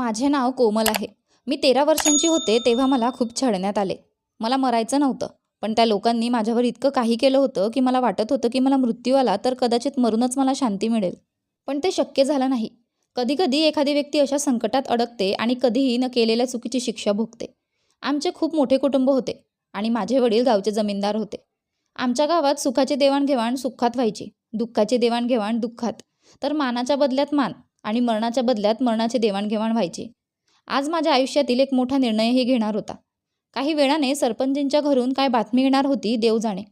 माझे नाव कोमल आहे. मी तेरा वर्षांची होते तेव्हा मला खूप छळण्यात आले. मला मरायचं नव्हतं पण त्या लोकांनी माझ्यावर इतकं काही केलं होतं की मला वाटत होतं की मला मृत्यू आला तर कदाचित मरूनच मला शांती मिळेल. पण ते शक्य झालं नाही. कधीकधी एखादी व्यक्ती अशा संकटात अडकते आणि कधीही न केलेल्या चुकीची शिक्षा भोगते. आमचे खूप मोठे कुटुंब होते आणि माझे वडील गावचे जमीनदार होते. आमच्या गावात सुखाची देवाणघेवाण सुखात व्हायची. दुःखाची देवाणघेवाण दुःखात. तर मानाच्या बदल्यात मान. आणि मरणाच्या बदल्यात मरणाचे देवाणघेवाण व्हायची. आज माझ्या आयुष्यातील एक मोठा निर्णयही घेणार होता. काही वेळाने सरपंचींच्या घरून काय बातमी येणार होती देव जाणे.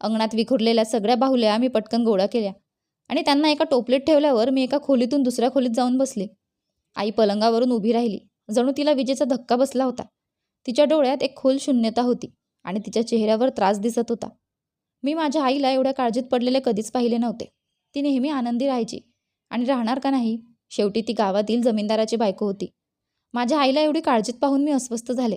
अंगणात विखुरलेल्या सगळ्या बाहुल्या मी पटकन गोळा केल्या आणि त्यांना एका टोपलीत ठेवल्यावर मी एका खोलीतून दुसऱ्या खोलीत जाऊन बसले. आई पलंगावरून उभी राहिली. जणू तिला विजेचा धक्का बसला होता. तिच्या डोळ्यात एक खोल शून्यता होती आणि तिच्या चेहऱ्यावर त्रास दिसत होता. मी माझ्या आईला एवढ्या काळजीत पडलेले कधीच पाहिले नव्हते. ती नेहमी आनंदी राहायची. आणि राहणार का नाही? शेवटी ती गावातील जमीनदाराची बायको होती. माझ्या आईला एवढी काळजीत पाहून मी अस्वस्थ झाले.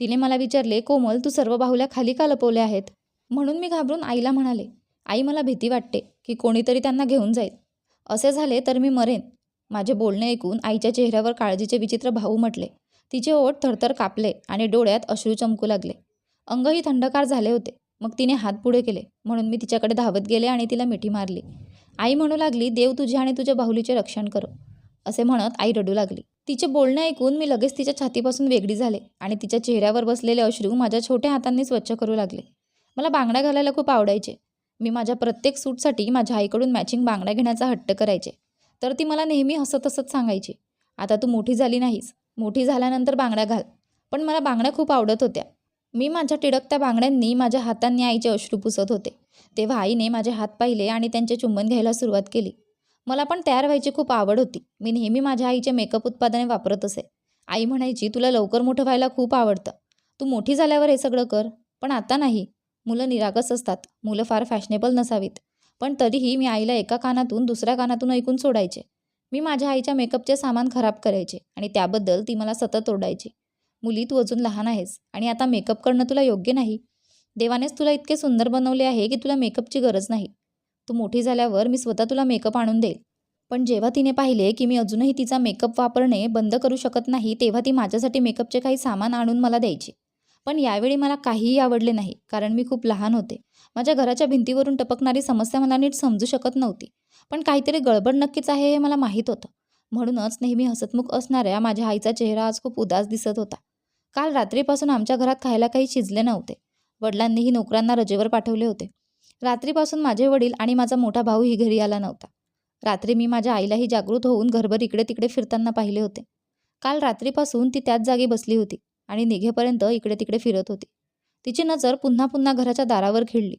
तिने मला विचारले कोमल तू सर्व बाहुल्या खाली का लपवल्या आहेत? म्हणून मी घाबरून आईला म्हणाले आई मला भीती वाटते की कोणीतरी त्यांना घेऊन जाईल. असे झाले तर मी मरेन. माझे बोलणे ऐकून आईच्या चेहऱ्यावर काळजीचे विचित्र भाऊ म्हटले. तिचे ओठ थरथर कापले आणि डोळ्यात अश्रू चमकू लागले. अंगही थंडकार झाले होते. मग तिने हात पुढे केले. म्हणून मी तिच्याकडे धावत गेले आणि तिला मिठी मारली. आई म्हणू लागली देव तुझे आणि तुझ्या बाहुलीचे रक्षण करो. असे म्हणत आई रडू लागली. तिचे बोलणे ऐकून मी लगेच तिच्या छातीपासून वेगळी झाले आणि तिच्या चेहऱ्यावर बसलेले अश्रू माझ्या छोट्या हातांनी स्वच्छ करू लागले. मला बांगड्या घालायला खूप आवडायचे. मी माझ्या प्रत्येक सूटसाठी माझ्या आईकडून मॅचिंग बांगड्या घेण्याचा हट्ट करायचे. तर ती मला नेहमी हसत हसत सांगायची आता तू मोठी झाली नाहीस. मोठी झाल्यानंतर बांगड्या घाल. पण मला बांगड्या खूप आवडत होत्या. मी माझ्या टिडकत्या बांगड्यांनी माझ्या हातांनी आईचे अश्रू पुसत होते. तेव्हा आईने माझे हात पाहिले आणि त्यांचे चुंबन घ्यायला सुरुवात केली. मला पण तयार व्हायची खूप आवड होती. मी नेहमी माझ्या आईचे मेकअप उत्पादने वापरत असे. आई म्हणायची तुला लवकर मोठं व्हायला खूप आवडतं. तू मोठी झाल्यावर हे सगळं कर. पण आता नाही. मुलं निरागस असतात. मुलं फार फॅशनेबल नसावीत. पण तरीही मी आईला एका कानातून दुसऱ्या कानातून ऐकून सोडायचे. मी माझ्या आईच्या मेकअपचे सामान खराब करायचे आणि त्याबद्दल ती मला सतत ओरडायची. मुली तू अजून लहान आहेस आणि आता मेकअप करणं तुला योग्य नाही. देवानेच तुला इतके सुंदर बनवले आहे की तुला मेकअपची गरज नाही. तू मोठी झाल्यावर मी स्वतः तुला मेकअप आणून देईल. पण जेव्हा तिने पाहिले की मी अजूनही तिचा मेकअप वापरणे बंद करू शकत नाही तेव्हा ती माझ्यासाठी मेकअपचे काही सामान आणून मला द्यायची. पण यावेळी मला काहीही आवडले नाही कारण मी खूप लहान होते. माझ्या घराच्या भिंतीवरून टपकणारी समस्या मला नीट समजू शकत नव्हती. पण काहीतरी गडबड नक्कीच आहे हे मला माहीत होतं. म्हणूनच नेहमी हसतमुख असणाऱ्या माझ्या आईचा चेहरा आज खूप उदास दिसत होता. काल रात्रीपासून आमच्या घरात खायला काही शिजले नव्हते. वडिलांनीही नोकरांना रजेवर पाठवले होते. रात्रीपासून माझे वडील आणि माझा मोठा भाऊही घरी आला नव्हता. रात्री मी माझ्या आईलाही जागृत होऊन घरभर इकडे तिकडे फिरताना पाहिले होते. काल रात्रीपासून ती त्याच जागी बसली होती आणि निघेपर्यंत इकडे तिकडे फिरत होती. तिची नजर पुन्हा पुन्हा घराच्या दारावर खिळली.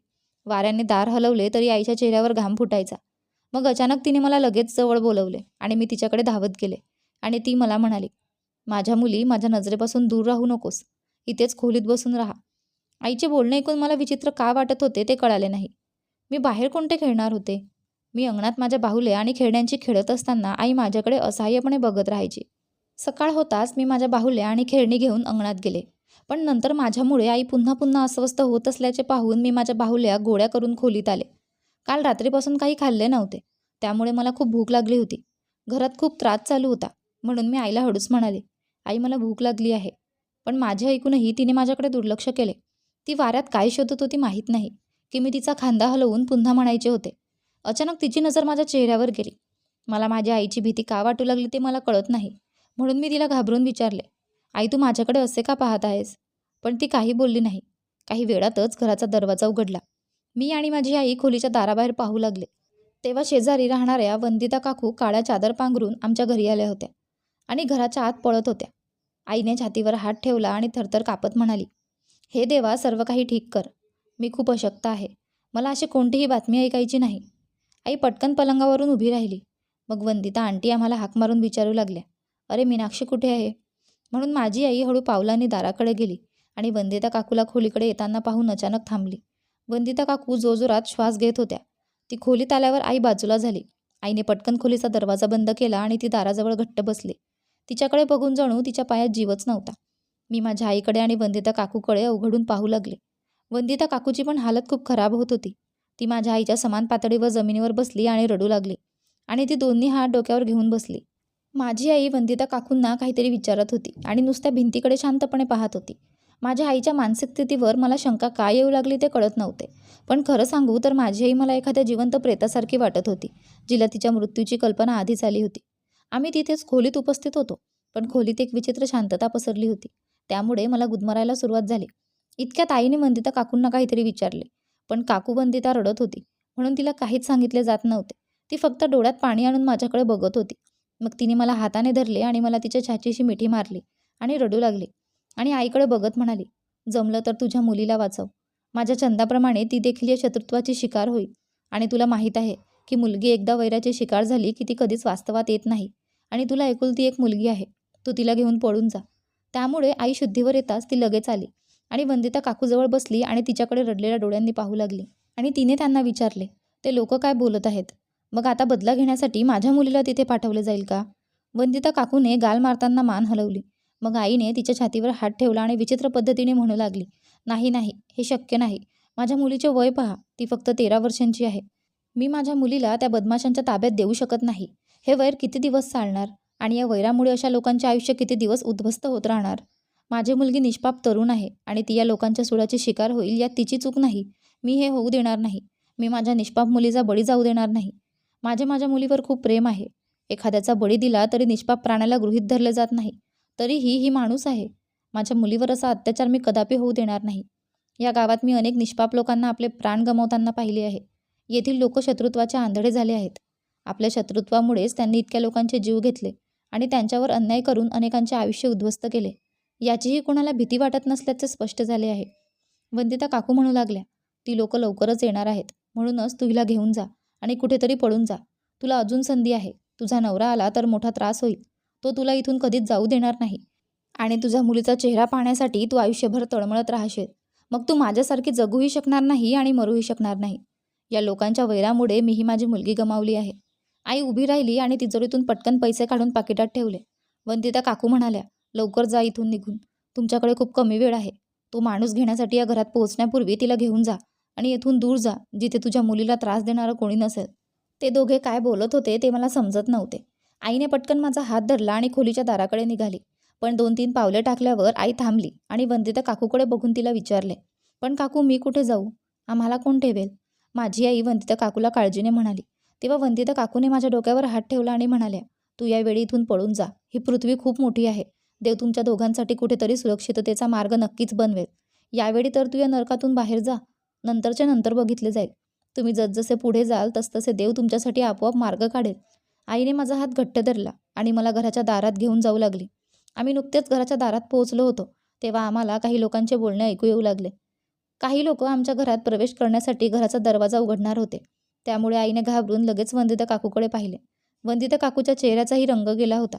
वाऱ्याने दार हलवले तरी आईच्या चेहऱ्यावर घाम फुटायचा. मग अचानक तिने मला लगेच जवळ बोलवले आणि मी तिच्याकडे धावत गेले आणि ती मला म्हणाली माझ्या मुली माझ्या नजरेपासून दूर राहू नकोस. इथेच खोलीत बसून राहा. आईचे बोलणे ऐकून मला विचित्र का वाटत होते ते कळाले नाही. मी बाहेर कोणते खेळणार होते? मी अंगणात माझ्या बाहुले आणि खेळण्यांची खेळत असताना आई माझ्याकडे असहाय्यपणे बघत राहायची. सकाळ होताच मी माझ्या बाहुल्या आणि खेळणी घेऊन अंगणात गेले. पण नंतर माझ्यामुळे आई पुन्हा पुन्हा अस्वस्थ होत असल्याचे पाहून मी माझ्या बाहुल्या गोळ्या करून खोलीत आले. काल रात्रीपासून काही खाल्ले नव्हते. त्यामुळे मला खूप भूक लागली होती. घरात खूप त्रास चालू होता. म्हणून मी आईला हळूच म्हणाले आई मला भूक लागली आहे. पण माझे ऐकूनही तिने माझ्याकडे दुर्लक्ष केले. ती वाऱ्यात काय शोधत होती माहीत नाही. की मी तिचा खांदा हलवून पुन्हा म्हणायचे होते अचानक तिची नजर माझ्या चेहऱ्यावर गेली. मला माझ्या आईची भीती का वाटू लागली ते मला कळत नाही. म्हणून मी तिला घाबरून विचारले आई तू माझ्याकडे असे का पाहत आहेस? पण ती काही बोलली नाही. काही वेळातच घराचा दरवाजा उघडला. मी आणि माझी आई खोलीच्या दाराबाहेर पाहू लागले. तेव्हा शेजारी राहणाऱ्या वंदिता काकू काळ्या चादर पांघरून आमच्या घरी आल्या होत्या आणि घराच्या आत पळत होत्या. आईने छातीवर हात ठेवला आणि थरथर कापत म्हणाली हे देवा सर्व काही ठीक कर. मी खूप अशक्त आहे. मला अशी कोणतीही बातमी ऐकायची नाही. आई पटकन पलंगावरून उभी राहिली. मग वंदिता आंटी आम्हाला हाक मारून विचारू लागल्या. अरे मीनाक्षी कुठे आहे? म्हणून माझी आई हळू पावलांनी दाराकडे गेली आणि वंदिता काकूला खोलीकडे येताना पाहून अचानक थांबली. वंदिता काकू जोजोरात श्वास घेत होत्या. ती खोलीत आल्यावर आई बाजूला झाली. आईने पटकन खोलीचा दरवाजा बंद केला आणि ती दाराजवळ घट्ट बसली. तिच्याकडे बघून जणू तिच्या पायात जीवच नव्हता. मी माझ्या आईकडे आणि वंदिता काकूकडे अवघडून पाहू लागले. वंदिता काकूची पण हालत खूप खराब होत होती. ती माझ्या आईच्या समान पातळीवर जमिनीवर बसली आणि रडू लागली. आणि ती दोन्ही हात डोक्यावर घेऊन बसली. माझी आई वंदिता काकूंना काहीतरी विचारत होती आणि नुसत्या भिंतीकडे शांतपणे पाहत होती. माझ्या आईच्या मानसिक स्थितीवर मला शंका काय येऊ लागली ते कळत नव्हते. पण खरं सांगू तर माझी आई मला एखाद्या जिवंत प्रेतासारखी वाटत होती जिला तिच्या मृत्यूची कल्पना आधीच आली होती. आम्ही तिथेच खोलीत उपस्थित होतो पण खोलीत एक विचित्र शांतता पसरली होती. त्यामुळे मला गुदमरायला सुरुवात झाली. इतक्यात आईने वंदिता काकूंना काहीतरी विचारले पण काकू वंदिता रडत होती. म्हणून तिला काहीच सांगितले जात नव्हते. ती फक्त डोळ्यात पाणी आणून माझ्याकडे बघत होती. मग तिने मला हाताने धरले आणि मला तिच्या छातीशी मिठी मारली आणि रडू लागली. आणि आईकडे बघत म्हणाली जमलं तर तुझ्या मुलीला वाचव. माझ्या छंदाप्रमाणे ती देखील या शत्रुत्वाची शिकार होईल. आणि तुला माहीत आहे की मुलगी एकदा वैराची शिकार झाली की ती कधीच वास्तवात येत नाही. आणि तुला एकुलती एक मुलगी आहे. तू तिला घेऊन पळून जा. त्यामुळे आई शुद्धीवर येताच ती लगेच आली आणि वंदिता काकूजवळ बसली आणि तिच्याकडे रडलेल्या डोळ्यांनी पाहू लागली. आणि तिने त्यांना विचारले ते लोक काय बोलत आहेत? मग आता बदला घेण्यासाठी माझ्या मुलीला तिथे पाठवले जाईल का? वंदिता काकूने गाल मारताना मान हलवली. मग आईने तिच्या छातीवर हात ठेवला आणि विचित्र पद्धतीने म्हणू लागली नाही नाही हे शक्य नाही. माझ्या मुलीचे वय पहा ती फक्त तेरा वर्षांची आहे. मी माझ्या मुलीला त्या बदमाशांच्या ताब्यात देऊ शकत नाही. हे वैर किती दिवस चालणार? आणि या वैरामुळे अशा लोकांचे आयुष्य किती दिवस उद्ध्वस्त होत राहणार? माझी मुलगी निष्पाप तरुण आहे आणि ती या लोकांच्या सुडाची शिकार होईल यात तिची चूक नाही. मी हे होऊ देणार नाही. मी माझ्या निष्पाप मुलीचा बळी जाऊ देणार नाही. माझे माझ्या मुलीवर खूप प्रेम आहे. एखाद्याचा बळी दिला तरी निष्पाप प्राण्याला गृहीत धरले जात नाही. तरीही ही माणूस आहे. माझ्या मुलीवर असा अत्याचार मी कदापि होऊ देणार नाही. या गावात मी अनेक निष्पाप लोकांना आपले प्राण गमावताना पाहिले आहे. येथील लोक शत्रुत्वाचे आंधळे झाले आहेत. आपल्या शत्रुत्वामुळेच त्यांनी इतक्या लोकांचे जीव घेतले. आणि त्यांच्यावर अन्याय करून अनेकांचे आयुष्य उद्ध्वस्त केले. याचीही कोणाला भीती वाटत नसल्याचे स्पष्ट झाले आहे. वंदिता काकू म्हणू लागल्या ती लोक लवकरच येणार आहेत. म्हणूनच तू हिला घेऊन जा आणि कुठेतरी पळून जा. तुला अजून संधी आहे. तुझा नवरा आला तर मोठा त्रास होईल. तो तुला इथून कधीच जाऊ देणार नाही. आणि तुझ्या मुलीचा चेहरा पाहण्यासाठी तू आयुष्यभर तळमळत राहशील. मग तू माझ्यासारखी जगूही शकणार नाही आणि मरूही शकणार नाही. या लोकांच्या वैरामुळे मीही माझी मुलगी गमावली आहे. आई उभी राहिली आणि तिजोरीतून पटकन पैसे काढून पाकिटात ठेवले. वंदिता काकू म्हणाल्या लवकर जा इथून निघून. तुमच्याकडे खूप कमी वेळ आहे. तो माणूस घेण्यासाठी या घरात पोहोचण्यापूर्वी तिला घेऊन जा आणि येथून दूर जा जिथे तुझ्या मुलीला त्रास देणारं कोणी नसेल. ते दोघे काय बोलत होते ते मला समजत नव्हते. आईने पटकन माझा हात धरला आणि खोलीच्या दाराकडे निघाली. पण दोन तीन पावले टाकल्यावर आई थांबली आणि वंदिता काकूकडे बघून तिला विचारले पण काकू मी कुठे जाऊ? आम्हाला कोण ठेवेल? माझी आई वंदिता काकूला काळजीने म्हणाली तेव्हा वंदिता काकूने माझ्या डोक्यावर हात ठेवला आणि म्हणाल्या तू यावेळी इथून पळून जा. ही पृथ्वी खूप मोठी आहे. देव तुमच्या दोघांसाठी कुठेतरी सुरक्षिततेचा मार्ग नक्कीच बनवेल. यावेळी तर तू या नरकातून बाहेर जा. नंतरच्या नंतर बघितले जाईल. तुम्ही जसजसे पुढे जाल तसतसे देव तुमच्यासाठी आपोआप मार्ग काढेल. आईने माझा हात घट्ट धरला आणि मला घराच्या दारात घेऊन जाऊ लागली. आम्ही नुकतेच घराच्या दारात पोहोचलो होतो तेव्हा आम्हाला काही लोकांचे बोलणे ऐकू येऊ लागले. काही लोक आमच्या घरात प्रवेश करण्यासाठी घराचा दरवाजा उघडणार होते. त्यामुळे आईने घाबरून लगेच वंदिता काकूकडे पाहिले. वंदिता काकूच्या चेहऱ्याचाही रंग गेला होता.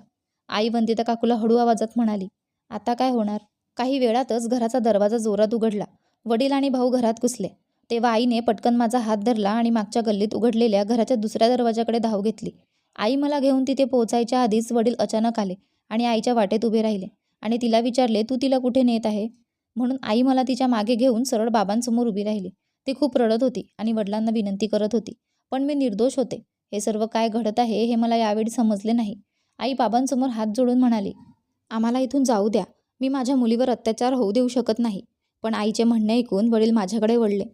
आई वंदिता काकूला हळू आवाजात म्हणाली आता काय होणार? काही वेळातच घराचा दरवाजा जोरात उघडला. वडील आणि भाऊ घरात घुसले. तेव्हा आईने पटकन माझा हात धरला आणि मागच्या गल्लीत उघडलेल्या घराच्या दुसऱ्या दरवाजाकडे धाव घेतली. आई मला घेऊन तिथे पोहोचायच्या आधीच वडील अचानक आले आणि आईच्या वाटेत उभे राहिले आणि तिला विचारले तू तिला कुठे नेत आहे? म्हणून आई मला तिच्यामागे घेऊन सरळ बाबांसमोर उभी राहिली. ती खूप रडत होती आणि वडिलांना विनंती करत होती. पण मी निर्दोष होते. हे सर्व काय घडत आहे हे मला यावेळी समजले नाही. आई बाबांसमोर हात जोडून म्हणाली आम्हाला इथून जाऊ द्या. मी माझ्या मुलीवर अत्याचार होऊ देऊ शकत नाही. पण आईचे म्हणणे ऐकून वडील माझ्याकडे वळले.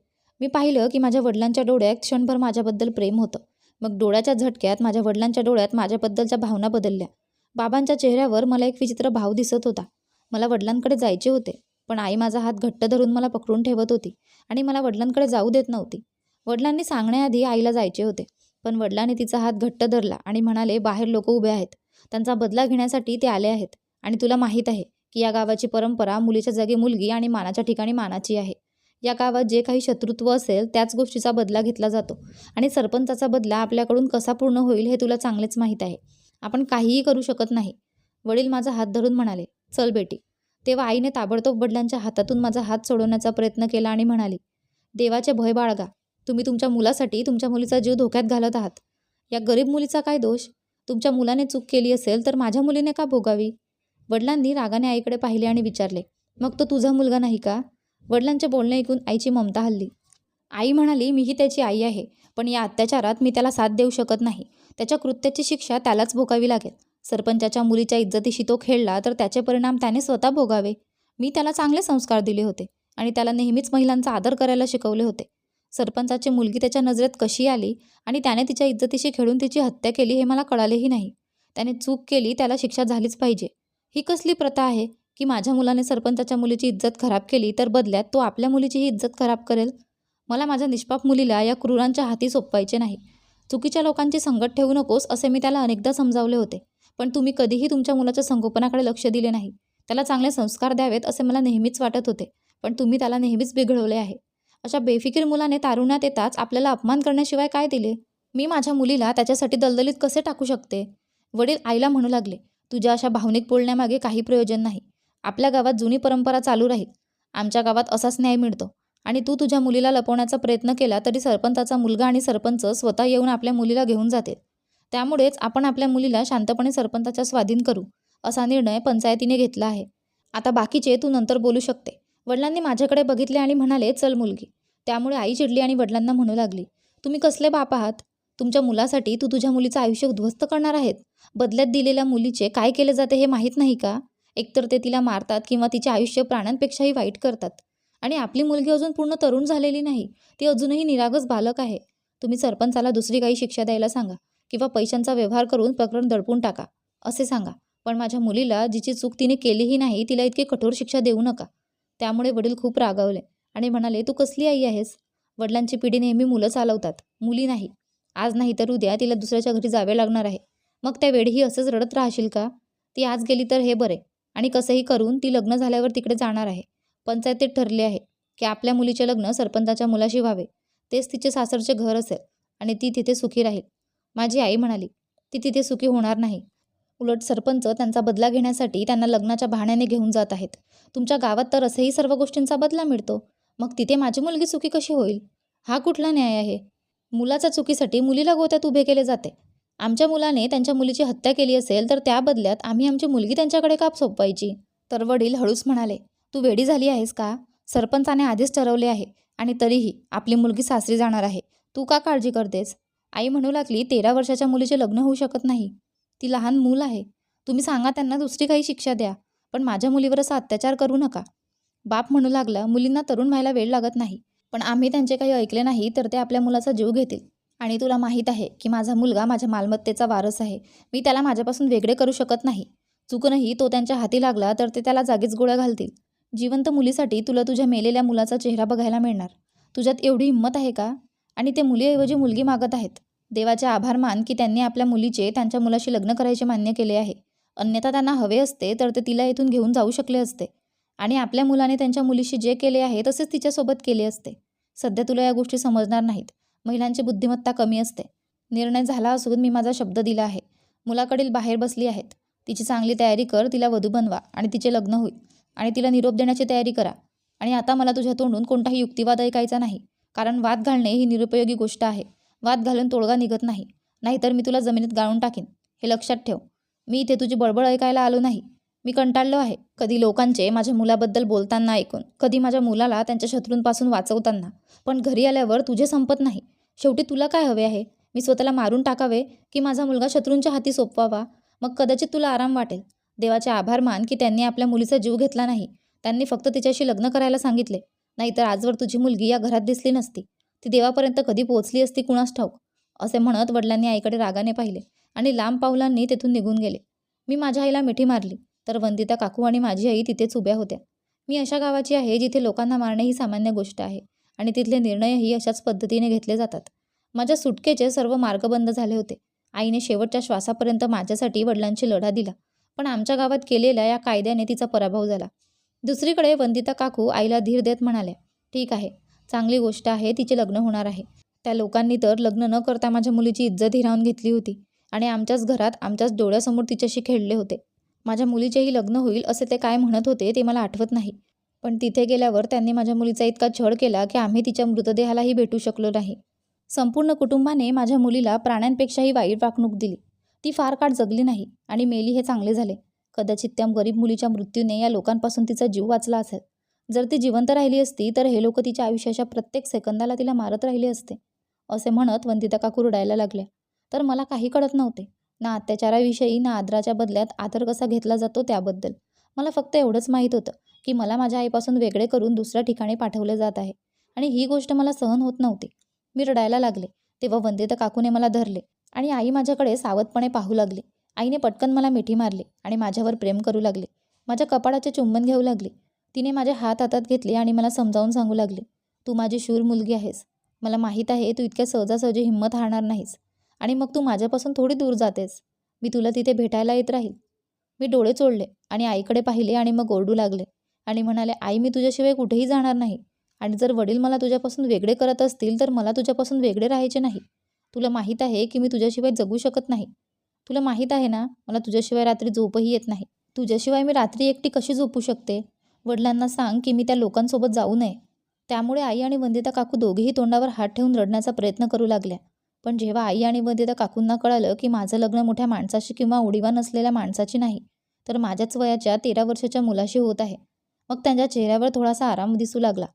मी पाहिलं की माझ्या वडिलांच्या डोळ्यात क्षणभर माझ्याबद्दल प्रेम होतं. मग डोळ्याच्या झटक्यात माझ्या वडिलांच्या डोळ्यात माझ्याबद्दलच्या भावना बदलल्या. बाबांच्या चेहऱ्यावर मला एक विचित्र भाव दिसत होता. मला वडिलांकडे जायचे होते. पण आई माझा हात घट्ट धरून मला पकडून ठेवत होती आणि मला वडिलांकडे जाऊ देत नव्हती. वडिलांनी सांगण्याआधी आईला जायचे होते पण वडिलांनी तिचा हात घट्ट धरला आणि म्हणाले बाहेर लोक उभे आहेत. त्यांचा बदला घेण्यासाठी ते आले आहेत आणि तुला माहीत आहे की या गावाची परंपरा मुलीच्या जागी मुलगी आणि मानाच्या ठिकाणी मानाची आहे. या गावात जे काही शत्रुत्व असेल त्याच गोष्टीचा बदला घेतला जातो आणि सरपंचाचा बदला आपल्याकडून कसा पूर्ण होईल हे तुला चांगलेच माहीत आहे. आपण काहीही करू शकत नाही. वडील माझा हात धरून म्हणाले चल बेटी तेव्हा आईने ताबडतोब वडिलांच्या हातातून माझा हात सोडवण्याचा प्रयत्न केला आणि म्हणाली देवाचे भय बाळगा तुम्ही तुमच्या मुलासाठी तुमच्या मुलीचा जीव धोक्यात घालत आहात. या गरीब मुलीचा काय दोष? तुमच्या मुलाने चूक केली असेल तर माझ्या मुलीने का भोगावी? वडिलांनी रागाने आईकडे पाहिले आणि विचारले मग तो तुझा मुलगा नाही का? वडिलांचे बोलणे ऐकून आईची ममता हल्ली. आई म्हणाली मीही त्याची आई आहे पण या अत्याचारात मी त्याला साथ देऊ शकत नाही. त्याच्या कृत्याची शिक्षा त्यालाच भोगावी लागेल. सरपंचाच्या मुलीच्या इज्जतीशी तो खेळला तर त्याचे परिणाम त्याने स्वतः भोगावे. मी त्याला चांगले संस्कार दिले होते आणि त्याला नेहमीच महिलांचा आदर करायला शिकवले होते. सरपंचाची मुलगी त्याच्या नजरेत कशी आली आणि त्याने तिच्या इज्जतीशी खेळून तिची हत्या केली हे मला कळालेही नाही. त्याने चूक केली त्याला शिक्षा झालीच पाहिजे. ही कसली प्रथा आहे की माझ्या मुलाने सरपंचाच्या मुलीची इज्जत खराब केली तर बदल्यात तो आपल्या मुलीचीही इज्जत खराब करेल? मला माझ्या निष्पाप मुलीला या क्रूरांच्या हाती सोपवायचे नाही. चुकीच्या लोकांची संगत ठेवू नकोस असे मी त्याला अनेकदा समजावले होते. पण तुम्ही कधीही तुमच्या मुलाच्या संगोपनाकडे लक्ष दिले नाही. त्याला चांगले संस्कार द्यावेत असे मला नेहमीच वाटत होते. पण तुम्ही त्याला नेहमीच बिघडवले आहे. अशा बेफिकीर मुलाने तारुण्यात येताच आपल्याला अपमान करण्याशिवाय काय दिले? मी माझ्या मुलीला त्याच्यासाठी दलदलीत कसे टाकू शकते? वडील आईला म्हणू लागले तुझ्या अशा भावनिक बोलण्यामागे काही प्रयोजन नाही. आपल्या गावात जुनी परंपरा चालू राहील. आमच्या गावात असाच न्याय मिळतो. आणि तू तुझ्या मुलीला लपवण्याचा प्रयत्न केला तरी सरपंचाचा मुलगा आणि सरपंच स्वतः येऊन आपल्या मुलीला घेऊन जातील. त्यामुळेच आपण आपल्या मुलीला शांतपणे सरपंचाच्या स्वाधीन करू असा निर्णय पंचायतीने घेतला आहे. आता बाकीचे तू नंतर बोलू शकते. वडिलांनी माझ्याकडे बघितले आणि म्हणाले चल मुलगी. त्यामुळे आई चिडली आणि वडिलांना म्हणू लागली तुम्ही कसले बाप आहात? तुमच्या मुलासाठी तू तुझ्या मुलीचं आयुष्य उद्ध्वस्त करणार आहेत? बदल्यात दिलेल्या मुलीचे काय केले जाते हे माहीत नाही का? एकतर ते तिला मारतात किंवा तिचे आयुष्य प्राण्यांपेक्षाही वाईट करतात. आणि आपली मुलगी अजून पूर्ण तरुण झालेली नाही ती अजूनही निरागस बालक आहे. तुम्ही सरपंचाला दुसरी काही शिक्षा द्यायला सांगा. किंवा पैशांचा व्यवहार करून प्रकरण दडपून टाका असे सांगा. पण माझ्या मुलीला जिची चूक तिने केलीही नाही तिला इतकी कठोर शिक्षा देऊ नका. त्यामुळे वडील खूप रागावले आणि म्हणाले तू कसली आई आहेस? वडिलांची पिढी नेहमी मुलं चालवतात मुली नाही. आज नाही तर उद्या तिला दुसऱ्याच्या घरी जावे लागणार आहे. मग त्या वेळीही असंच रडत राहशील का? ती आज गेली तर हे बरे. आणि कसंही करून ती लग्न झाल्यावर तिकडे जाणार आहे. पंचायतीत ठरले आहे की आपल्या मुलीचे लग्न सरपंचाच्या मुलाशी व्हावे. तेच तिचे सासरचे घर असेल आणि ती तिथे सुखी राहील. माझी आई म्हणाली ती तिथे सुखी होणार नाही. उलट सरपंच त्यांचा बदला घेण्यासाठी त्यांना लग्नाच्या बहाण्याने घेऊन जात आहेत. तुमच्या गावात तर असेही सर्व गोष्टींचा बदला मिळतो. मग तिथे माझी मुलगी सुखी कशी होईल? हा कुठला न्याय आहे? मुलाच्या चुकीसाठी मुलीला गोत्यात उभे केले जाते. आमच्या मुलाने त्यांच्या मुलीची हत्या केली असेल तर त्या बदल्यात आम्ही आमची मुलगी त्यांच्याकडे का सोपवायची? तर वडील हळूच म्हणाले तू वेडी झाली आहेस का? सरपंचाने आधीच ठरवले आहे आणि तरीही आपली मुलगी सासरी जाणार आहे. तू का काळजी करतेस? आई म्हणू लागली तेरा वर्षाच्या मुलीचे लग्न होऊ शकत नाही. ती लहान मूल आहे. तुम्ही सांगा त्यांना दुसरी काही शिक्षा द्या पण माझ्या मुलीवर असा अत्याचार करू नका. बाप म्हणू लागला मुलींना तरुण व्हायला वेळ लागत नाही. पण आम्ही त्यांचे काही ऐकले नाही तर ते आपल्या मुलाचा जीव घेतील. आणि तुला माहीत आहे की माझा मुलगा माझ्या मालमत्तेचा वारस आहे. मी त्याला माझ्यापासून वेगळे करू शकत नाही. चुकूनही तो त्यांच्या हाती लागला तर ते त्याला जागीच गोळ्या घालतील. जिवंत मुलीसाठी तुला तुझ्या मेलेल्या मुलाचा चेहरा बघायला मिळणार. तुझ्यात एवढी हिंमत आहे का? आणि ते मुलीऐवजी मुलगी मागत आहेत. देवाचे आभार मान की त्यांनी आपल्या मुलीचे त्यांच्या मुलाशी लग्न करायचे मान्य केले आहे. अन्यथा त्यांना हवे असते तर ते तिला इथून घेऊन जाऊ शकले असते. आणि आपल्या मुलाने त्यांच्या मुलीशी जे केले आहे तसेच तिच्यासोबत केले असते. सध्या तुला या गोष्टी समजणार नाहीत. महिलांची बुद्धिमत्ता कमी असते. निर्णय झाला असून मी माझा शब्द दिला आहे. मुलाकडील बाहेर बसली आहेत. तिची चांगली तयारी कर तिला वधू बनवा आणि तिचे लग्न होईल. आणि तिला निरोप देण्याची तयारी करा. आणि आता मला तुझ्या तोंडून कोणताही युक्तिवाद ऐकायचा नाही. कारण वाद घालणे ही निरुपयोगी गोष्ट आहे. वाद घालून तोडगा निघत नाही. नाहीतर मी तुला जमिनीत गाळून टाकेन. हे लक्षात ठेव. मी इथे तुझी बडबड ऐकायला आलो नाही. मी कंटाळलो आहे. कधी लोकांचे माझ्या मुलाबद्दल बोलताना ऐकून कधी माझ्या मुलाला त्यांच्या शत्रूंपासून वाचवताना. पण घरी आल्यावर तुझे संपत नाही. शेवटी तुला काय हवे आहे? मी स्वतःला मारून टाकावे की माझा मुलगा शत्रूंच्या हाती सोपवावा? मग कदाचित तुला आराम वाटेल. देवाचे आभार मान की त्यांनी आपल्या मुलीचा जीव घेतला नाही. त्यांनी फक्त तिच्याशी लग्न करायला सांगितले. नाहीतर आजवर तुझी मुलगी या घरात दिसली नसती. ती देवापर्यंत कधी पोहोचली असती कुणास ठाऊक? असे म्हणत वडिलांनी आईकडे रागाने पाहिले आणि लांब पावलांनी तेथून निघून गेले. मी माझ्या आईला मिठी मारली तर वंदिता काकू आणि माझी आई तिथेच उभ्या होत्या. मी अशा गावाची आहे जिथे लोकांना मारणे ही सामान्य गोष्ट आहे आणि तिथले निर्णयही अशाच पद्धतीने घेतले जातात. माझ्या सुटकेचे सर्व मार्ग बंद झाले होते. आईने शेवटच्या श्वासापर्यंत माझ्यासाठी वडिलांची लढा दिला पण आमच्या गावात केलेल्या या कायद्याने तिचा पराभव झाला. दुसरीकडे वंदिता काकू आईला धीर देत म्हणाल्या ठीक आहे चांगली गोष्ट आहे तिचे लग्न होणार आहे. त्या लोकांनी तर लग्न न करता माझ्या मुलीची इज्जत हिरावून घेतली होती आणि आमच्याच घरात आमच्याच डोळ्यासमोर तिच्याशी खेळले होते. माझ्या मुलीचेही लग्न होईल असे ते काय म्हणत होते ते मला आठवत नाही. पण तिथे गेल्यावर त्यांनी माझ्या मुलीचा इतका छळ केला की आम्ही तिच्या मृतदेहालाही भेटू शकलो नाही. संपूर्ण कुटुंबाने माझ्या मुलीला प्राण्यांपेक्षाही वाईट वागणूक दिली. ती फार काळ जगली नाही आणि मेली हे चांगले झाले. कदाचित त्या गरीब मुलीच्या मृत्यूने या लोकांपासून तिचा जीव वाचला असेल. जर ती जिवंत राहिली असती तर हे लोक तिच्या आयुष्याच्या प्रत्येक सेकंदाला तिला मारत राहिले असते असे म्हणत वंदिता काकू रडायला लागल्या. तर मला काही कळत नव्हते. ना अत्याचाराविषयी ना आदराच्या बदल्यात आदर कसा घेतला जातो त्याबद्दल. मला फक्त एवढंच माहीत होतं की मला माझ्या आईपासून वेगळे करून दुसऱ्या ठिकाणी पाठवले जात आहे. आणि ही गोष्ट मला सहन होत नव्हती. मी रडायला लागले तेव्हा वंदिता काकूने मला धरले आणि आई माझ्याकडे सावधपणे पाहू लागली. आईने पटकन मला मिठी मारली आणि माझ्यावर प्रेम करू लागले. माझ्या कपाळाचे चुंबन घेऊ लागली. तिने माझे हात हातात घेतले आणि मला समजावून सांगू लागले तू माझी शूर मुलगी आहेस. मला माहीत आहे तू इतक्या सहजासहजी हिंमत हारणार नाहीस. आणि मग तू माझ्यापासून थोडी दूर जातेस. मी तुला तिथे भेटायला येत राहील. मी डोळे चोडले आणि आईकडे पाहिले आणि मग ओरडू लागले आणि म्हणाले आई मी तुझ्याशिवाय कुठेही जाणार नाही. आणि जर वडील मला तुझ्यापासून वेगळे करत असतील तर मला तुझ्यापासून वेगळे राहायचे नाही. तुला माहीत आहे की मी तुझ्याशिवाय जगू शकत नाही. तुला माहीत आहे ना मला तुझ्याशिवाय रात्री झोपही येत नाही. तुझ्याशिवाय मी रात्री एकटी कशी झोपू शकते? वडिलांना सांग की मी त्या लोकांसोबत जाऊ नये. त्यामुळे आई आणि वंदिता काकू दोघेही तोंडावर हात ठेवून रडण्याचा प्रयत्न करू लागल्या. पण जेव्हा आई आणि वंदिता काकूंना कळालं की माझं लग्न मोठ्या माणसाशी किंवा उडीवा नसलेल्या माणसाची नाही तर माझ्याच वयाच्या तेरा वर्षाच्या मुलाशी होत आहे. मग त्यांच्या चेहऱ्यावर थोडासा आराम दिसू लागला.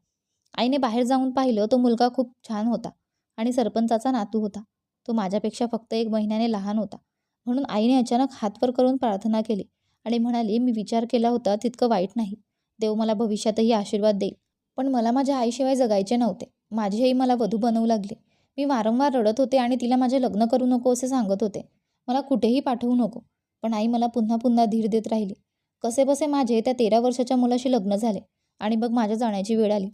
आईने बाहेर जाऊन पाहिलं तो मुलगा खूप छान होता आणि सरपंचाचा नातू होता. तो माझ्यापेक्षा फक्त एक महिन्याने लहान होता. म्हणून आईने अचानक हातवर करून प्रार्थना केली आणि म्हणाली मी विचार केला होता तितकं वाईट नाही. देव मला भविष्यातही आशीर्वाद देईल. पण मला माझ्या आईशिवाय जगायचे नव्हते. माझी आई मला वधू बनवू लागली. मी वारंवार रडत होते आणि तिला माझे लग्न करू नको असे सांगत होते. मला कुठेही पाठवू नको. पण आई मला पुन्हा पुन्हा धीर देत राहिली. कसेबसे माझे त्या तेरा वर्षाच्या मुलाशी लग्न झाले आणि मग माझ्या जाण्याची वेळ आली.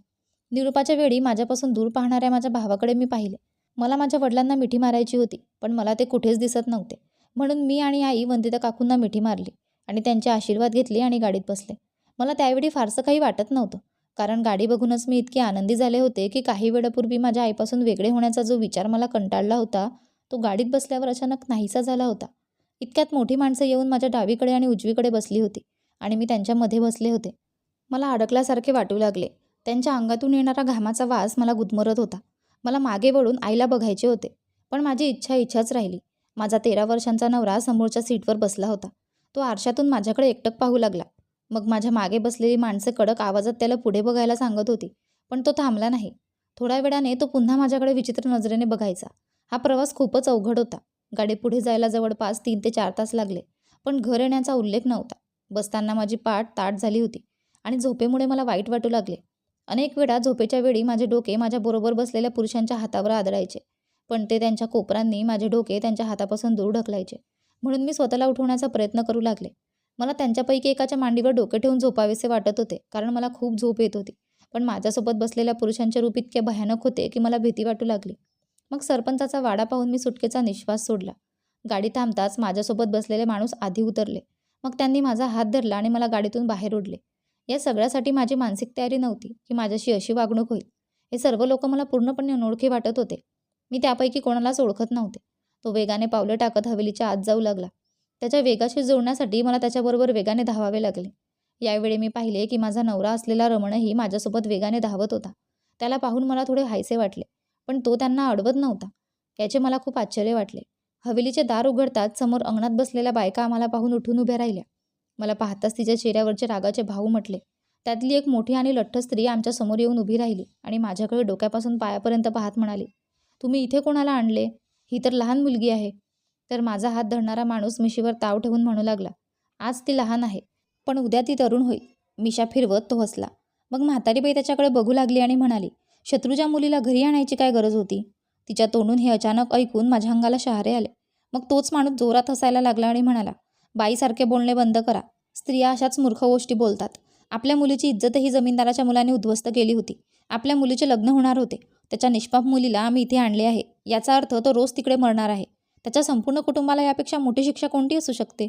निरूपाच्या वेळी माझ्यापासून दूर पाहणाऱ्या माझ्या भावाकडे मी पाहिले. मला माझ्या वडिलांना मिठी मारायची होती पण मला ते कुठेच दिसत नव्हते. म्हणून मी आणि आई वंदिता काकूंना मिठी मारली आणि त्यांचे आशीर्वाद घेतले आणि गाडीत बसले. मला त्यावेळी फारसं काही वाटत नव्हतं कारण गाडी बघूनच मी इतके आनंदी झाले होते की काही वेळापूर्वी माझ्या आईपासून वेगळे होण्याचा जो विचार मला कंटाळला होता तो गाडीत बसल्यावर अचानक नाहीसा झाला होता. इतक्यात मोठी माणसं येऊन माझ्या डावीकडे आणि उजवीकडे बसली होती आणि मी त्यांच्यामध्ये बसले होते. मला अडकल्यासारखे वाटू लागले. त्यांच्या अंगातून येणारा घामाचा वास मला गुदमरत होता. मला मागे वळून आईला बघायचे होते पण माझी इच्छा इच्छाच राहिली. माझा तेरा वर्षांचा नवरा समोरच्या सीटवर बसला होता. तो आरशातून माझ्याकडे एकटक पाहू लागला. मग माझ्या मागे बसलेली माणसं कडक आवाजात त्याला पुढे बघायला सांगत होती पण तो थांबला नाही. थोड्या वेळाने तो पुन्हा माझ्याकडे विचित्र नजरेने बघायचा. हा प्रवास खूपच अवघड होता. गाडी पुढे जायला जवळपास तीन ते चार तास लागले पण घर येण्याचा उल्लेख नव्हता. बसताना माझी पाठ ताट झाली होती आणि झोपेमुळे मला वाईट वाटू लागले. अनेक वेळा झोपेच्या वेळी माझे डोके माझ्याबरोबर बसलेल्या पुरुषांच्या हातावर आदळायचे. पण ते त्यांच्या कोपरांनी माझे डोके त्यांच्या हातापासून दूर ढकलायचे. म्हणून मी स्वतःला उठवण्याचा प्रयत्न करू लागले. मला त्यांच्यापैकी एकाच्या मांडीवर डोके ठेवून झोपावेसे वाटत होते कारण मला खूप झोप येत होती. पण माझ्यासोबत बसलेल्या पुरुषांचे रूप इतके भयानक होते की मला भीती वाटू लागली. मग सरपंचाचा वाडा पाहून मी सुटकेचा निश्वास सोडला. गाडी थांबताच माझ्यासोबत बसलेले माणूस आधी उतरले. मग त्यांनी माझा हात धरला आणि मला गाडीतून बाहेर ओढले. या सगळ्यासाठी माझी मानसिक तयारी नव्हती की माझ्याशी अशी वागणूक होईल. हे सर्व लोक मला पूर्णपणे अनोळखी वाटत होते. मी त्यापैकी कोणालाच ओळखत नव्हते. तो वेगाने पावले टाकत हवेलीच्या आत जाऊ लागला. त्याच्या वेगाशी जुळण्यासाठी मला त्याच्याबरोबर वेगाने धावावे लागले. यावेळी मी पाहिले की माझा नवरा असलेला रमणही माझ्यासोबत वेगाने धावत होता. त्याला पाहून मला थोडे हायसे वाटले पण तो त्यांना अडवत नव्हता. याचे मला खूप आश्चर्य वाटले. हवेलीचे दार उघडताच समोर अंगणात बसलेल्या बायका आम्हाला पाहून उठून उभ्या राहिल्या. मला पाहताच तिच्या चेहऱ्यावरचे रागाचे भाऊ म्हटले त्यातली एक मोठी आणि लठ्ठ स्त्री आमच्यासमोर येऊन उभी राहिली आणि माझ्याकडे डोक्यापासून पायापर्यंत पाहत म्हणाली तुम्ही इथे कोणाला आणले? ही तर लहान मुलगी आहे. तर माझा हात धरणारा माणूस मिशीवर ताव ठेवून म्हणू लागला. आज ती लहान आहे पण उद्या ती तरुण होईल. मिशा फिरवत तो हसला. मग म्हातारीबाई त्याच्याकडे बघू लागली आणि म्हणाली शत्रूच्या मुलीला घरी आणायची काय गरज होती? तिच्या तोंडून हे अचानक ऐकून माझ्या अंगाला शहारे आले. मग तोच माणूस जोरात हसायला लागला आणि म्हणाला बाईसारखे बोलणे बंद करा. स्त्रिया अशाच मूर्ख गोष्टी बोलतात. आपल्या मुलीची इज्जतही जमीनदाराच्या मुलाने उद्ध्वस्त केली होती. आपल्या मुलीचे लग्न होणार होते. त्याच्या निष्पाप मुलीला आम्ही इथे आणले आहे. याचा अर्थ तो रोज तिकडे मरणार आहे. त्याच्या संपूर्ण कुटुंबाला यापेक्षा मोठी शिक्षा कोणती असू शकते?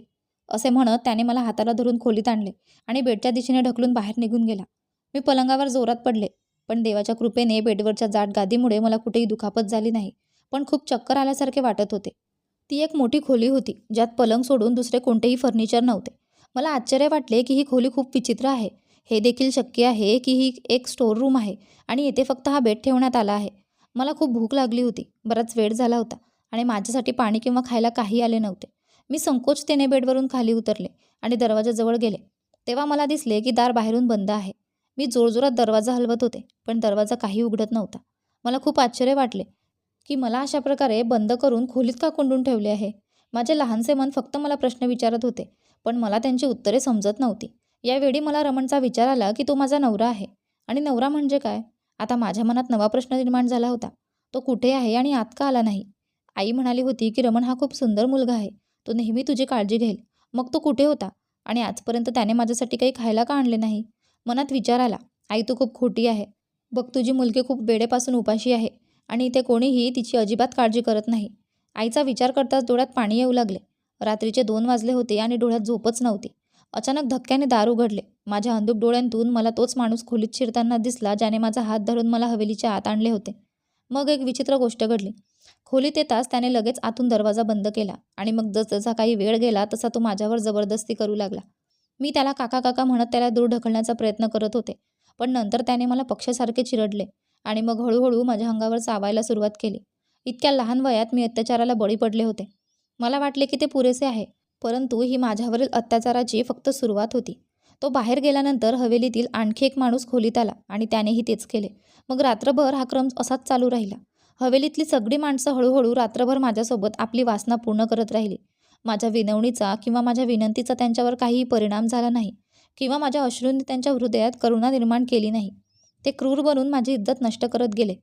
असे म्हणत त्याने मला हाताला धरून खोलीत आणले आणि बेडच्या दिशेने ढकलून बाहेर निघून गेला. मी पलंगावर जोरात पडले पण देवाच्या कृपेने बेडवरच्या जाट गादीमुळे मला कुठेही दुखापत झाली नाही पण खूप चक्कर आल्यासारखे वाटत होते. ती एक मोठी खोली होती ज्यात पलंग सोडून दुसरे कोणतेही फर्निचर नव्हते. मला आश्चर्य वाटले की ही खोली खूप विचित्र आहे. हे देखील शक्य आहे की ही एक स्टोर रूम आहे आणि येथे फक्त हा बेड ठेवण्यात आला आहे. मला खूप भूक लागली होती. बराच वेळ झाला होता आणि माझ्यासाठी पाणी किंवा खायला काही आले नव्हते. मी संकोचतेने बेडवरून खाली उतरले आणि दरवाजाजवळ गेले. तेव्हा मला दिसले की दार बाहेरून बंद आहे. मी जोरजोरात दरवाजा हलवत होते पण दरवाजा काही उघडत नव्हता. मला खूप आश्चर्य वाटले की मला अशा प्रकारे बंद करून खोलीत का कोंडून ठेवले आहे? माझे लहानसे मन फक्त मला प्रश्न विचारत होते पण मला त्यांची उत्तरे समजत नव्हती. यावेळी मला रमणचा विचार आला की तो माझा नवरा आहे. आणि नवरा म्हणजे काय? आता माझ्या मनात नवा प्रश्न निर्माण झाला होता. तो कुठे आहे आणि आत का आला नाही? आई म्हणाली होती की रमण हा खूप सुंदर मुलगा आहे. तो नेहमी तुझी काळजी घेईल. मग तो कुठे होता? आणि आजपर्यंत त्याने माझ्यासाठी काही खायला का आणले नाही? मनात विचार आला आई तू खूप खोटी आहे. बघ तुझी मुलगी खूप बेडेपासून उपाशी आहे आणि इथे कोणीही तिची अजिबात काळजी करत नाही. आईचा विचार करताच डोळ्यात पाणी येऊ लागले. रात्रीचे दोन वाजले होते आणि डोळ्यात झोपच नव्हती. अचानक धक्क्याने दार उघडले माझ्या अंधुक डोळ्यांतून मला तोच माणूस खोलीत शिरताना दिसला ज्याने माझा हात धरून मला हवेलीच्या आत आणले होते. मग एक विचित्र गोष्ट घडली. खोलीत येताच त्याने लगेच आतून दरवाजा बंद केला आणि मग जसजसा काही वेळ गेला तसा तो माझ्यावर जबरदस्ती करू लागला. मी त्याला काका काका म्हणत त्याला दूर ढकलण्याचा प्रयत्न करत होते पण नंतर त्याने मला पक्षासारखे चिरडले आणि मग हळूहळू माझ्या अंगावर चावायला सुरुवात केली. इतक्या लहान वयात मी अत्याचाराला बळी पडले होते. मला वाटले की ते पुरेसे आहे परंतु ही माझ्यावरील अत्याचाराची फक्त सुरुवात होती. तो बाहेर गेल्यानंतर हवेलीतील आणखी एक माणूस खोलीत आला आणि त्यानेही तेच केले. मग रात्रभर हा क्रम असाच चालू राहिला. हवेलीतली सगळी माणसं हळूहळू रात्रभर माझ्यासोबत आपली वासना पूर्ण करत राहिली. माझ्या विनवणीचा किंवा माझ्या विनंतीचा त्यांच्यावर काहीही परिणाम झाला नाही किंवा माझ्या अश्रूंनी त्यांच्या हृदयात करुणा निर्माण केली नाही. ते क्रूर बनून माझी इज्जत नष्ट करत गेले.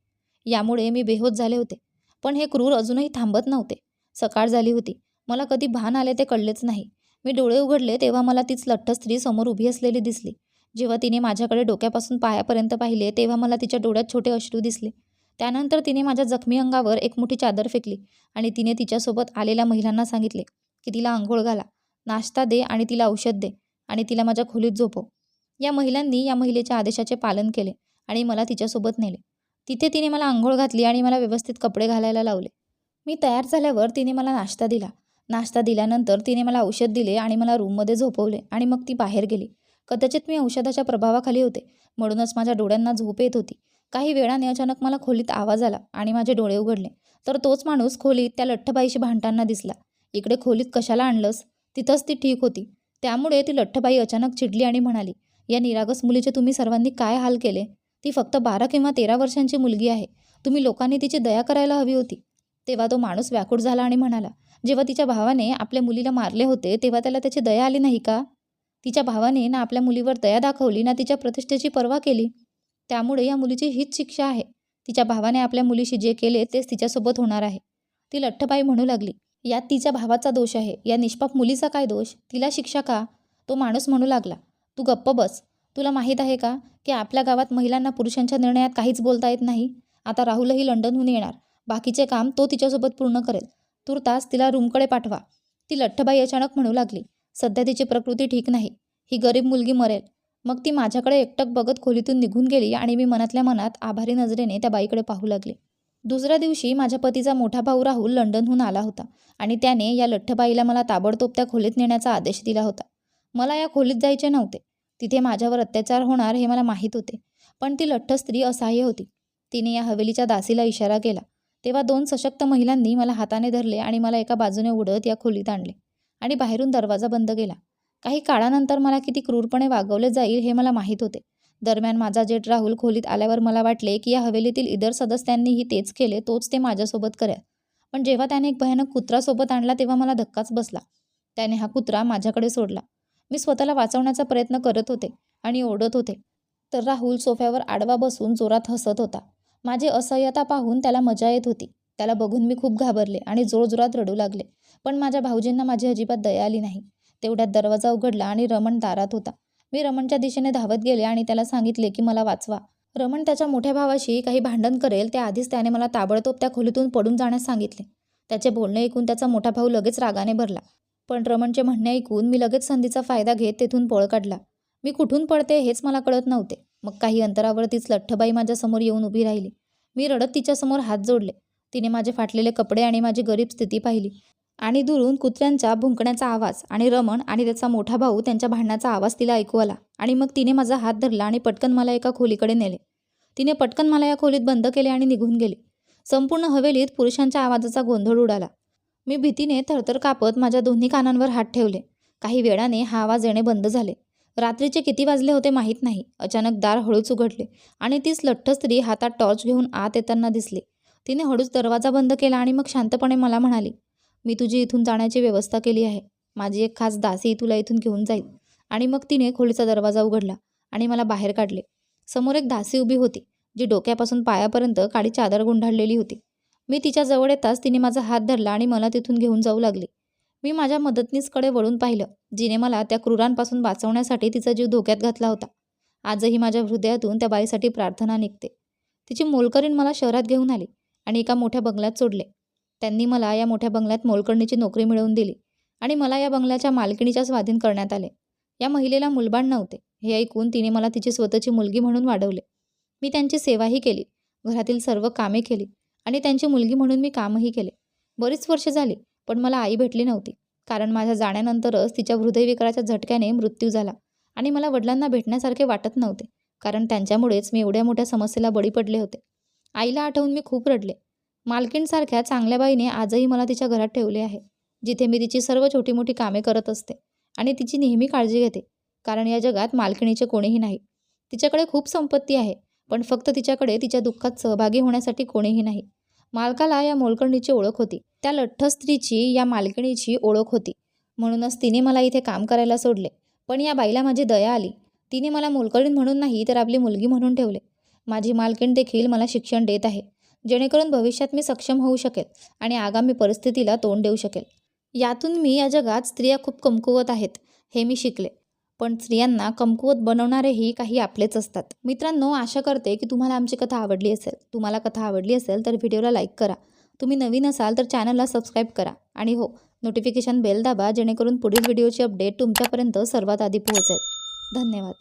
यामुळे मी बेहोश झाले होते. पण हे क्रूर अजूनही थांबत नव्हते. सकाळ झाली होती. मला कधी भान आले ते कळलेच नाही. मी डोळे उघडले तेव्हा मला तीच लठ्ठ स्त्री समोर उभी असलेली दिसली. जेव्हा तिने माझ्याकडे डोक्यापासून पायापर्यंत पाहिले तेव्हा मला तिच्या डोळ्यात छोटे अश्रू दिसले. त्यानंतर तिने माझ्या जखमी अंगावर एक मोठी चादर फेकली आणि तिने तिच्यासोबत आलेल्या महिलांना सांगितले की तिला आंघोळ घाला नाश्ता दे आणि तिला औषध दे आणि तिला माझ्या खोलीत झोपव. या महिलांनी या महिलेच्या आदेशाचे पालन केले आणि मला तिच्यासोबत नेले. तिथे तिने मला आंघोळ घातली आणि मला व्यवस्थित कपडे घालायला लावले. मी तयार झाल्यावर तिने मला नाश्ता दिला. नाश्ता दिल्यानंतर तिने मला औषध दिले आणि मला रूममध्ये झोपवले आणि मग ती बाहेर गेली. कदाचित मी औषधाच्या प्रभावाखाली होते. म्हणूनच माझ्या डोळ्यांना झोप येत होती. काही वेळाने अचानक मला खोलीत आवाज आला आणि माझे डोळे उघडले. तर तोच माणूस खोलीत त्या लठ्ठबाईशी भांडताना दिसला. इकडे खोलीत कशाला आणलंस? तिथंच ती ठीक होती. त्यामुळे ती लठ्ठबाई अचानक चिडली आणि म्हणाली या निरागस मुलीचे तुम्ही सर्वांनी काय हाल केले? ती फक्त बारा किंवा तेरा वर्षांची मुलगी आहे. तुम्ही लोकांनी तिची दया करायला हवी होती. तेव्हा तो माणूस व्याकुळ झाला आणि म्हणाला जेव्हा तिच्या भावाने आपल्या मुलीला मारले होते तेव्हा त्याला त्याची दया आली नाही का? तिच्या भावाने ना आपल्या मुलीवर दया दाखवली ना तिच्या प्रतिष्ठेची पर्वा केली. त्यामुळे या मुलीची हीच शिक्षा आहे. तिच्या भावाने आपल्या मुलीशी जे केले तेच तिच्यासोबत होणार आहे. ती लठ्ठबाई म्हणू लागली यात तिच्या भावाचा दोष आहे. या निष्पाप मुलीचा काय दोष? तिला शिक्षा का? तो माणूस म्हणू लागला तू गप्प बस. तुला माहीत आहे का की आपल्या गावात महिलांना पुरुषांच्या निर्णयात काहीच बोलता येत नाही? आता राहुलही लंडनहून येणार. बाकीचे काम तो तिच्यासोबत पूर्ण करेल. तुर्तास तिला रूमकडे पाठवा. ती लठ्ठबाई अचानक म्हणू लागली सध्या तिची प्रकृती ठीक नाही ही गरीब मुलगी मरेल. मग ती माझ्याकडे एकटक बघत खोलीतून निघून गेली आणि मी मनातल्या मनात आभारी नजरेने त्या बाईकडे पाहू लागले. दुसऱ्या दिवशी माझ्या पतीचा मोठा भाऊ राहुल लंडनहून आला होता आणि त्याने या लठ्ठबाईला मला ताबडतोब त्या खोलीत नेण्याचा आदेश दिला होता. मला या खोलीत जायचे नव्हते. तिथे माझ्यावर अत्याचार होणार हे मला माहीत होते. पण ती लठ्ठ स्त्री असहाय्य होती. तिने या हवेलीच्या दासीला इशारा केला. तेव्हा दोन सशक्त महिलांनी मला हाताने धरले आणि मला एका बाजूने उडत या खोलीत आणले आणि बाहेरून दरवाजा बंद केला. काही काळानंतर मला किती क्रूरपणे वागवले जाईल हे मला माहीत होते. दरम्यान माझा जेठ राहुल खोलीत आल्यावर मला वाटले की या हवेलीतील इतर सदस्यांनीही तेच केले तोच ते माझ्यासोबत करेल. पण जेव्हा त्याने एक भयानक कुत्रासोबत आणला तेव्हा मला धक्काच बसला. त्याने हा कुत्रा माझ्याकडे सोडला. मी स्वतःला वाचवण्याचा प्रयत्न करत होते आणि ओढत होते. तर राहुल सोफ्यावर आडवा बसून जोरात हसत होता. माझी असह्यता पाहून त्याला मजा येत होती. त्याला बघून मी खूप घाबरले आणि जोरजोरात रडू लागले. पण माझ्या भाऊजींना माझी अजिबात दया आली नाही. तेवढ्यात दरवाजा उघडला आणि रमण दारात होता. मी रमणच्या दिशेने धावत गेले आणि त्याला सांगितले की मला वाचवा. रमण त्याच्या मोठ्या भावाशी काही भांडण करेल त्याआधीच त्याने मला ताबडतोब त्या खोलीतून पडून जाण्यास सांगितले. त्याचे बोलणे ऐकून त्याचा मोठा भाऊ लगेच रागाने भरला. पण रमणचे म्हणणे ऐकून मी लगेच संधीचा फायदा घेत तेथून पळ काढला. मी कुठून पडते हेच मला कळत नव्हते. मग काही अंतरावर तीच लठ्ठबाई माझ्यासमोर येऊन उभी राहिली. मी रडत तिच्यासमोर हात जोडले. तिने माझे फाटलेले कपडे आणि माझी गरीब स्थिती पाहिली. आणि दुरून कुत्र्यांच्या भुंकण्याचा आवाज आणि रमण आणि त्याचा मोठा भाऊ त्यांच्या भांडण्याचा आवाज तिला ऐकू आला. आणि मग तिने माझा हात धरला आणि पटकन मला एका खोलीकडे नेले. तिने पटकन मला या खोलीत बंद केले आणि निघून गेले. संपूर्ण हवेलीत पुरुषांच्या आवाजाचा गोंधळ उडाला. मी भीतीने थरथर कापत माझ्या दोन्ही कानांवर हात ठेवले. काही वेळाने हा आवाज येणे बंद झाले. रात्रीचे किती वाजले होते माहीत नाही. अचानक दार हळूच उघडले आणि तीच लठ्ठ स्त्री हातात टॉर्च घेऊन आत येताना दिसली. तिने हळूच दरवाजा बंद केला आणि मग शांतपणे मला म्हणाली मी तुझी इथून जाण्याची व्यवस्था केली आहे. माझी एक खास दासी तुला इथून घेऊन जाईल. आणि मग तिने खोलीचा दरवाजा उघडला आणि मला बाहेर काढले. समोर एक दासी उभी होती जी डोक्यापासून पायापर्यंत काळी चादर गुंडाळलेली होती. मी तिच्या जवळ येताच तिने माझा हात धरला आणि मला तिथून घेऊन जाऊ लागली. मी माझ्या मदतनीसकडे वळून पाहिलं जिने मला त्या क्रूरांपासून वाचवण्यासाठी तिचा जीव धोक्यात घातला होता. आजही माझ्या हृदयातून त्या बाईसाठी प्रार्थना निघते. तिची मोलकरीण मला शहरात घेऊन आली आणि एका मोठ्या बंगल्यात सोडले. त्यांनी मला या मोठ्या बंगल्यात मोलकरणीची नोकरी मिळवून दिली आणि मला या बंगल्याच्या मालकिणीच्या स्वाधीन करण्यात आले. या महिलेला मुलबाण नव्हते हे ऐकून तिने मला तिची स्वतःची मुलगी म्हणून वाढवले. मी त्यांची सेवाही केली घरातील सर्व कामे केली आणि त्यांची मुलगी म्हणून मी कामही केले. बरीच वर्षे झाली पण मला आई भेटली नव्हती. कारण माझ्या जाण्यानंतरच तिच्या हृदयविकाराच्या झटक्याने मृत्यू झाला आणि मला वडिलांना भेटण्यासारखे वाटत नव्हते कारण त्यांच्यामुळेच मी एवढ्या मोठ्या समस्येला बळी पडले होते. आईला आठवून मी खूप रडले. मालकीणसारख्या चांगल्या बाईने आजही मला तिच्या घरात ठेवले आहे जिथे मी तिची सर्व छोटी मोठी कामे करत असते आणि तिची नेहमी काळजी घेते कारण या जगात मालकिणीचे कोणीही नाही. तिच्याकडे खूप संपत्ती आहे पण फक्त तिच्याकडे तिच्या दुःखात सहभागी होण्यासाठी कोणीही नाही. मालकाला या मोलकर्णीची ओळख होती. त्या लठ्ठ स्त्रीची या मालकिणीची ओळख होती. म्हणूनच तिने मला इथे काम करायला सोडले. पण या बाईला माझी दया आली. तिने मला मोलकरीण म्हणून नाही तर आपली मुलगी म्हणून ठेवले. माझी मालकीण देखील मला शिक्षण देत आहे. जेणेकरून भविष्यात मी सक्षम होऊ शकेल आणि आगामी परिस्थितीला तोंड देऊ शकेल. यातून मी या जगात स्त्रिया खूप कमकुवत आहेत हे मी शिकले. पण स्त्रियांना कमकुवत बनवणारेही काही आपलेच असतात. मित्रांनो आशा करते की तुम्हाला आमची कथा आवडली असेल. तुम्हाला कथा आवडली असेल तर व्हिडिओला लाईक करा. तुम्ही नवीन असाल तर चॅनलला सबस्क्राईब करा. आणि हो नोटिफिकेशन बेल दाबा जेणेकरून पुढील व्हिडिओची अपडेट तुमच्यापर्यंत सर्वात आधी पोहोचेल. धन्यवाद.